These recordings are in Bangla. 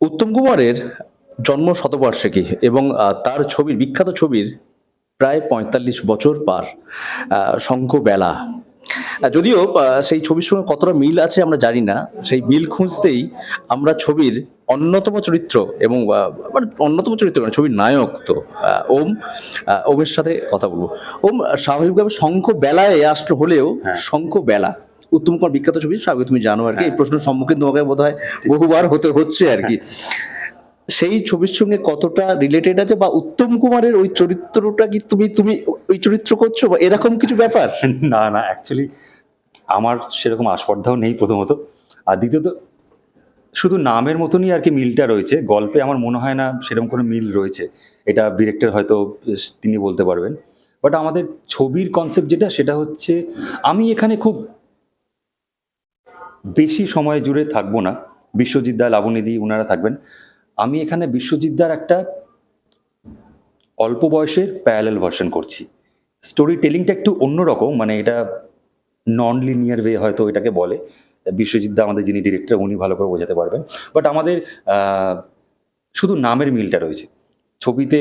উত্তম কুমারের জন্ম শতবার্ষিকী এবং তার ছবির বিখ্যাত ছবির প্রায় পঁয়তাল্লিশ বছর পার শঙ্খ বেলা যদিও সেই ছবির সঙ্গে কতটা মিল আছে আমরা জানি না। সেই মিল খুঁজতেই আমরা ছবির অন্যতম চরিত্র এবং মানে অন্যতম চরিত্র মানে ছবির নায়ক তো ওম ওমের সাথে কথা বলব। ওম স্বাভাবিকভাবে শঙ্খ বেলায় আসলে হলেও হ্যাঁ। শঙ্খ বেলা উত্তম কুমার বিখ্যাত ছবি স্বাভাবিক তুমি জানো আর কি। এই প্রশ্নের সম্মুখীন তোমাকে বোধ হয় বহুবার হতে হচ্ছে আর কি। সেই ছবির সঙ্গে কতটা রিলেটেড আছে বা উত্তম কুমারের ওই চরিত্রটা কি তুমি তুমি ওই চরিত্র করছ বা এরকম কিছু ব্যাপার? না না অ্যাকচুয়ালি আমার সেরকম আস্পর্ধাও নেই প্রথমত। আর দ্বিতীয়ত শুধু নামের মতনই আর কি মিলটা রয়েছে। গল্পে আমার মনে হয় না সেরকম কোনো মিল রয়েছে। এটা ডিরেক্টর হয়তো তিনি বলতে পারবেন। বাট আমাদের ছবির কনসেপ্ট যেটা সেটা হচ্ছে আমি এখানে খুব বেশি সময় জুড়ে থাকব না। বিশ্বজিৎ দা লাবণীদি ওনারা থাকবেন। আমি এখানে বিশ্বজিৎ দার একটা অল্প বয়সের প্যারালেল ভার্সন করছি। স্টোরি টেলিংটা একটু অন্যরকম মানে এটা নন লিনিয়ার ওয়ে হয়তো এটাকে বলে। বিশ্বজিৎ দা আমাদের যিনি ডিরেক্টর উনি ভালো করে বোঝাতে পারবেন। বাট আমাদের শুধু নামের মিলটা রয়েছে। ছবিতে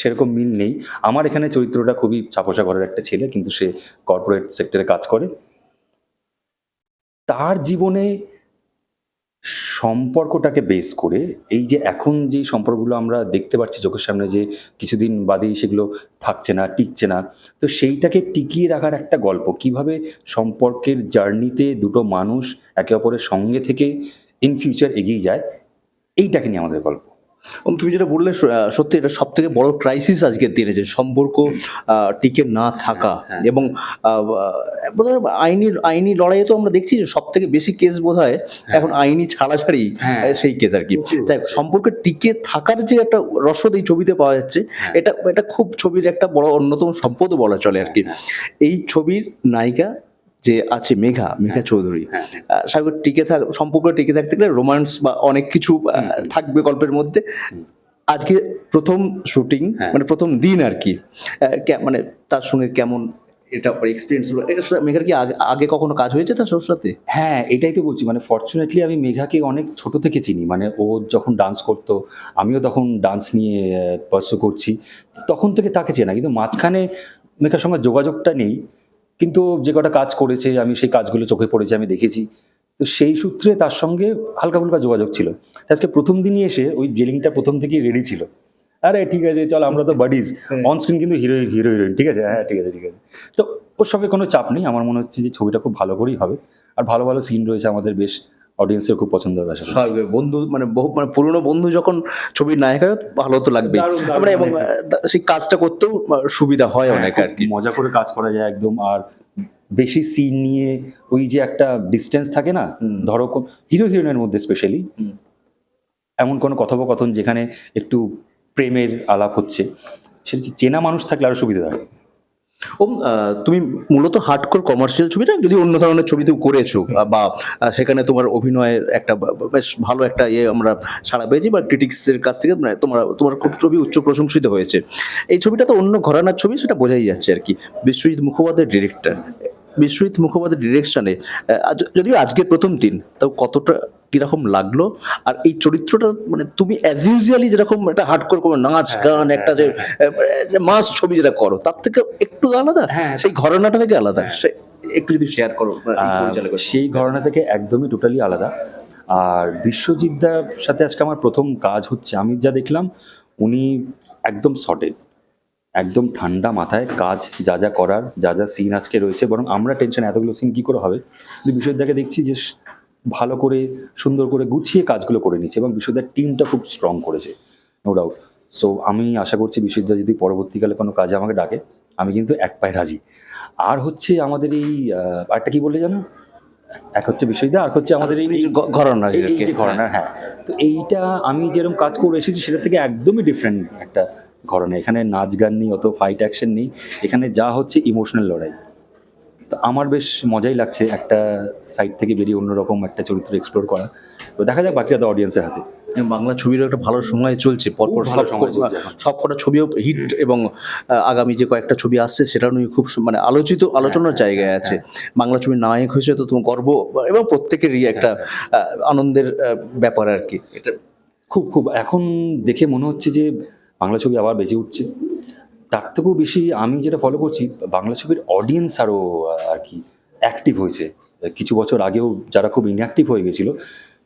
সেরকম মিল নেই। আমার এখানে চরিত্রটা খুবই চাপোসা ঘরের একটা ছেলে, কিন্তু সে কর্পোরেট সেক্টরে কাজ করে। তার জীবনে সম্পর্কটাকে বেস করে এই যে এখন যে সম্পর্কগুলো আমরা দেখতে পাচ্ছি চোখের সামনে যে কিছুদিন বাদেই সেগুলো থাকছে না, টিকছে না, তো সেইটাকে টিকিয়ে রাখার একটা গল্প। কীভাবে সম্পর্কের জার্নিতে দুটো মানুষ একে অপরের সঙ্গে থেকে ইন ফিউচার এগিয়ে যায়, এইটাকে নিয়ে আমাদের গল্প। ওম, তুমি যেটা বললে সত্যি এটা সব থেকে বড় ক্রাইসিস আজকের দিনে যে সম্পর্ক টিকে না থাকা হ্যাঁ। এবং আহ, আইনি আইনি লড়াইয়ে তো আমরা দেখছি যে সব থেকে বেশি কেস বোধ হয় এখন আইনি ছাড়াছাড়ি হ্যাঁ। সেই কেস আর কি। তাই সম্পর্কে টিকে থাকার যে একটা রসদ এই ছবিতে পাওয়া যাচ্ছে হ্যাঁ। এটা এটা খুব ছবির একটা বড় অন্যতম সম্পদও বলা চলে আর কি হ্যাঁ। এই ছবির নায়িকা যে আছে মেঘা মেঘা চৌধুরী। সাগর টিকে থাক সম্পর্ক টিকে থাকতে গেলে রোমান্স বা অনেক কিছু থাকবে গল্পের মধ্যে। আজকে প্রথম শুটিং হ্যাঁ। মানে প্রথম দিন আর কি। মানে তার সঙ্গে কেমন এটা এক্সপিরিয়েন্স হলো? এটার মেঘার কি আগে- আগে কখনো কাজ হয়েছে তার সবার সাথে? হ্যাঁ এটাই তো বলছি। মানে ফর্চুনেটলি আমি মেঘাকে অনেক ছোট থেকে চিনি। মানে ও যখন ডান্স করতো আমিও তখন ডান্স নিয়ে পার্সু করছি। তখন থেকে তাকে চেনা। কিন্তু মাঝখানে মেঘার সঙ্গে যোগাযোগটা নেই। কিন্তু যে কটা কাজ করেছে আমি সেই কাজগুলো চোখে পড়েছে আমি দেখেছি। তো সেই সূত্রে তার সঙ্গে হালকা ফুলকা যোগাযোগ ছিল। আজকে প্রথম দিনই এসে ওই জেলিংটা প্রথম থেকেই রেডি ছিল। আরে ঠিক আছে চল আমরা তো বাডিজ অন স্ক্রিন কিন্তু হিরো হিরো হিরোইন ঠিক আছে? হ্যাঁ ঠিক আছে ঠিক আছে। তো ওর সঙ্গে কোনো চাপ নেই। আমার মনে হচ্ছে যে ছবিটা খুব ভালো করেই হবে। আর ভালো ভালো সিন রয়েছে আমাদের বেশ। অডিয়েন্সের খুব পছন্দ হবে বন্ধু মানে বহু মানে পুরনো বন্ধু যখন ছবির নায়িকা হয়, ভালো তো লাগবে আমরা এবং সেই কাজটা করতেও সুবিধা হয় হ্যাঁ, অনেক আর কি মজা করে কাজ করা যায় একদম আর বেশি সিন নিয়ে ওই যে একটা ডিস্টেন্স থাকে না ধরো হিরো হিরোইনের মধ্যে স্পেশালি হুম। এমন কোনো কথোপকথন যেখানে একটু প্রেমের আলাপ হচ্ছে সেটা চেনা মানুষ থাকলে আরও সুবিধা হয়। ওম, তুমি মূলত হার্ডকোর কমার্শিয়াল ছবিটা যদি অন্য ধরনের ছবিতেও করেছ বা সেখানে তোমার অভিনয়ের একটা বেশ ভালো একটা ইয়ে আমরা সাড়া পেয়েছি বা ক্রিটিক্সের কাছ থেকে মানে তোমার তোমার খুব ছবি উচ্চ প্রশংসিত হয়েছে। এই ছবিটা তো অন্য ঘরানার ছবি সেটা বোঝাই যাচ্ছে আর কি। বিশ্বজিৎ মুখোপাধ্যায়ের ডিরেক্টর বিশ্বজিৎ মুখোপাধ্যায়ের ডিরেকশনে যদিও আজকে প্রথম দিন তাও কতটা কীরকম লাগল? আর এই চরিত্রটা মানে তুমি অ্যাজ ইউজুয়ালি যেরকম একটা হার্ডকোর কোনো নাচ গান একটা যে মাস ছবি যেটা করো তার থেকে একটু আলাদা? হ্যাঁ, সেই ঘরানাটা থেকে আলাদা? সে- একটু যদি শেয়ার করো আহ, পরিচালকের। সেই ঘটনা থেকে একদমই টোটালি আলাদা। আর বিশ্বজিৎদার সাথে আজকে আমার প্রথম কাজ হচ্ছে আমি যা দেখলাম উনি একদম সটেড একদম ঠান্ডা মাথায় কাজ যা যা করার যা যা সিন আজকে রয়েছে বরং আমরা টেনশন এতগুলো সিন কী করে হবে? কিন্তু বিশ্বজিৎদাকে দেখছি যে ভালো করে সুন্দর করে গুছিয়ে কাজগুলো করে নিচ্ছে এবং বিশ্বজিৎদার টিমটা খুব স্ট্রং করেছে নো ডাউট সো আমি আশা করছি বিশ্বজিৎদা যদি পরবর্তীকালে কোনো কাজে আমাকে ডাকে আমি কিন্তু এক পায়ে রাজি। আর হচ্ছে আমাদের এই আরেকটা কি বলে জানো এক হচ্ছে বিশ্বজিৎদা আর হচ্ছে আমাদের এই ঘরানা ঘরানা হ্যাঁ। তো এইটা আমি যেরকম কাজ করে এসেছি সেটা থেকে একদমই ডিফারেন্ট একটা ঘরানা। এখানে নাচ গান নেই অত ফাইট অ্যাকশন নেই। এখানে যা হচ্ছে ইমোশনাল লড়াই। তো আমার বেশ মজাই লাগছে একটা সাইড থেকে বেরিয়ে অন্যরকম একটা চরিত্র এক্সপ্লোর করা। তো দেখা যাক বাকিটা তো অডিয়েন্সের হাতে। বাংলা ছবিরও একটা ভালো সময় চলছে পরপর সব সব কটা ছবিও হিট এবং আগামী যে কয়েকটা ছবি আসছে সেটা নিয়ে খুব মানে আলোচিত আলোচনার জায়গায় আছে। বাংলা ছবির নায়ক হয়েছে তো তোমার গর্ব এবং প্রত্যেকেরই একটা আনন্দের ব্যাপার আর কি। এটা খুব খুব। এখন দেখে মনে হচ্ছে যে বাংলা ছবি আবার বেঁচে উঠছে। তার থেকেও বেশি আমি যেটা ফলো করছি, বাংলা ছবির অডিয়েন্স আরও আর কি অ্যাক্টিভ হয়েছে। কিছু বছর আগেও যারা খুব ইনঅ্যাক্টিভ হয়ে গেছিল,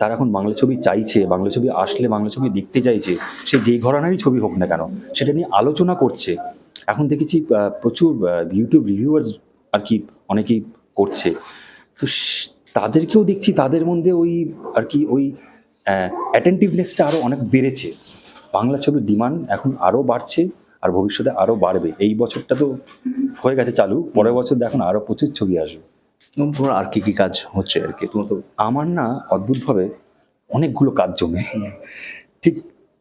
তারা এখন বাংলা ছবি চাইছে, বাংলা ছবি আসলে বাংলা ছবি দেখতে চাইছে। সে যেই ঘরানারই ছবি হোক না কেন, সেটা নিয়ে আলোচনা করছে। এখন দেখেছি প্রচুর ইউটিউব রিভিউয়ার্স আর কি অনেকেই করছে। তো তাদেরকেও দেখছি, তাদের মধ্যে ওই আর কি ওই অ্যাটেন্টিভনেসটা আরও অনেক বেড়েছে। বাংলা ছবির ডিমান্ড এখন আরও বাড়ছে। আর ভবিষ্যতে আরও বাড়বে। এই বছরটা তো হয়ে গেছে চালু পরের বছর দেখুন আরও প্রচুর ছবি আসবে। তোমার আর কি কি কাজ হচ্ছে আর কি? তোমার তো আমার না অদ্ভুতভাবে অনেকগুলো কাজ জমে। ঠিক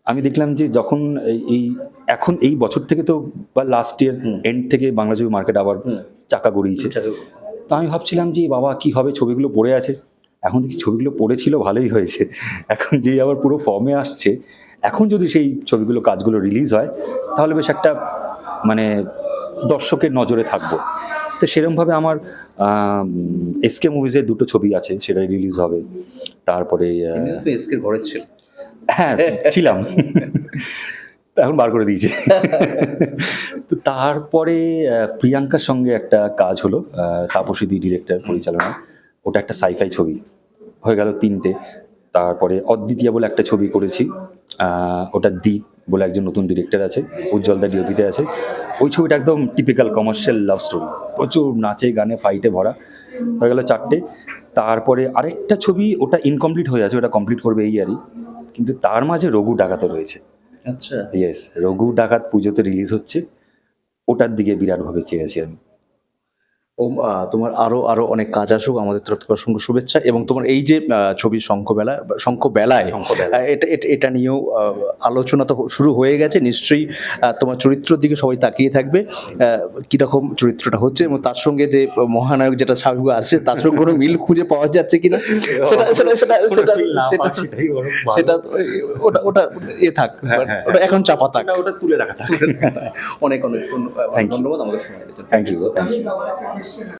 আমি দেখলাম যে যখন এই- এখন এই বছর থেকে তো বা লাস্ট ইয়ার। এন্ড থেকে বাংলা ছবি মার্কেট আবার চাকা গড়িয়েছে। তো আমি ভাবছিলাম যে বাবা কি হবে? ছবিগুলো পড়ে আছে। এখন দেখি ছবিগুলো পড়েছিল ভালোই হয়েছে। এখন যেই আবার পুরো ফর্মে আসছে এখন যদি সেই ছবিগুলো কাজগুলো রিলিজ হয় তাহলে বেশ একটা মানে দর্শকের নজরে থাকব। তো সেরকমভাবে আমার এসকে মুভিজের দুটো ছবি আছে সেটা রিলিজ হবে। তারপরে আহ, এসকে ঘরের ছিল। হ্যাঁ ছিলাম। এখন বার করে দিয়েছে। তো তারপরে প্রিয়াঙ্কার সঙ্গে একটা কাজ হলো আহ, তাপসী দি ডিরেক্টর পরিচালনা। ওটা একটা সাইফাই ছবি। হয়ে গেল তিনটে। তারপরে অদ্বিতীয়া বলে একটা ছবি করেছি। ওটা দ্বীপ বলে একজন নতুন ডিরেক্টর আছে উজ্জ্বল দা ডিওপিতে আছে। ওই ছবিটা একদম টিপিক্যাল কমার্শিয়াল লাভ স্টোরি প্রচুর নাচে গানে ফাইটে ভরা। হয়ে গেল চারটে। তারপরে আরেকটা ছবি ওটা ইনকমপ্লিট হয়ে আছে ওটা কমপ্লিট করবে এই ইয়ারই কিন্তু তার মাঝে রঘু ডাকাতও রয়েছে। আচ্ছা। ইয়েস রঘু ডাকাত পুজোতে রিলিজ হচ্ছে। ওটার দিকে বিরাটভাবে চেয়েছি আমি। তোমার আরও আরও অনেক কাজ আসুক আমাদের তরফ থেকে অসংখ্য শুভেচ্ছা এবং তোমার এই যে ছবি শঙ্খবেলা শঙ্খবেলায় এটা এটা- এটা নিয়েও আলোচনা তো শুরু হয়ে গেছে নিশ্চয়ই তোমার চরিত্রের দিকে সবাই তাকিয়ে থাকবে আহ, কীরকম চরিত্রটা হচ্ছে এবং তার সঙ্গে যে মহানায়ক যেটা স্বাভাবিক আছে তার সঙ্গে কোনো মিল খুঁজে পাওয়া যাচ্ছে কিনা? সেটা সেটা সেটা সেটা সেটা ওটা ওটা এ থাক হ্যাঁ, হ্যাঁ, ওটা এখন চাপা থাক। ওটা তুলে রাখা থাকে। অনেক অনেক ধন্য- ধন্যবাদ আমাদের সময় thank you thank you question